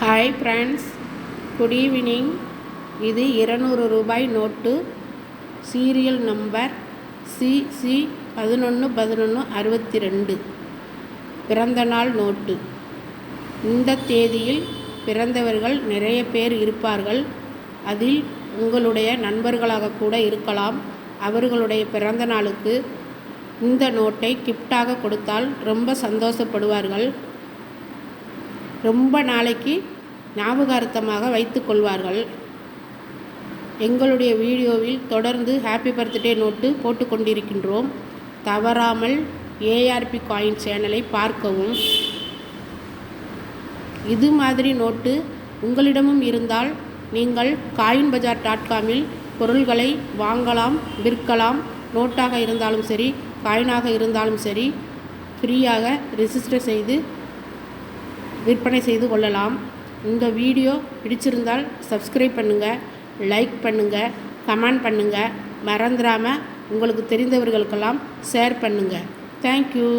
Hi friends good evening இது இருநூறு ரூபாய் நோட்டு. சீரியல் நம்பர் சிசி பதினொன்று பதினொன்று அறுபத்தி ரெண்டு பிறந்தநாள் நோட்டு. இந்த தேதியில் பிறந்தவர்கள் நிறைய பேர் இருப்பார்கள். அதில் உங்களுடைய நண்பர்களாக கூட இருக்கலாம். அவர்களுடைய பிறந்த நாளுக்கு இந்த நோட்டை கிஃப்டாக கொடுத்தால் ரொம்ப சந்தோஷப்படுவார்கள். ரொம்ப நாளைக்கு ஞாபகார்த்தமாக வைத்து கொள்வார்கள். எங்களுடைய வீடியோவில் தொடர்ந்து ஹாப்பி பர்த்டே நோட்டு போட்டுக்கொண்டிருக்கின்றோம் தவறாமல் ஏஆர்பி காயின் சேனலை பார்க்கவும். இது மாதிரி நோட்டு உங்களிடமும் இருந்தால் நீங்கள் காயின் பஜார் டாட் காமில் பொருள்களை வாங்கலாம் விற்கலாம். நோட்டாக இருந்தாலும் சரி காயினாக இருந்தாலும் சரி ஃப்ரீயாக ரிஜிஸ்டர் செய்து விற்பனை செய்து கொள்ளலாம். இந்த வீடியோ பிடிச்சிருந்தால் சப்ஸ்கிரைப் பண்ணுங்கள் லைக் பண்ணுங்கள் கமெண்ட் பண்ணுங்கள் மறந்துடாமல் உங்களுக்கு தெரிந்தவர்களுக்கெல்லாம் ஷேர் பண்ணுங்கள் தேங்க்யூ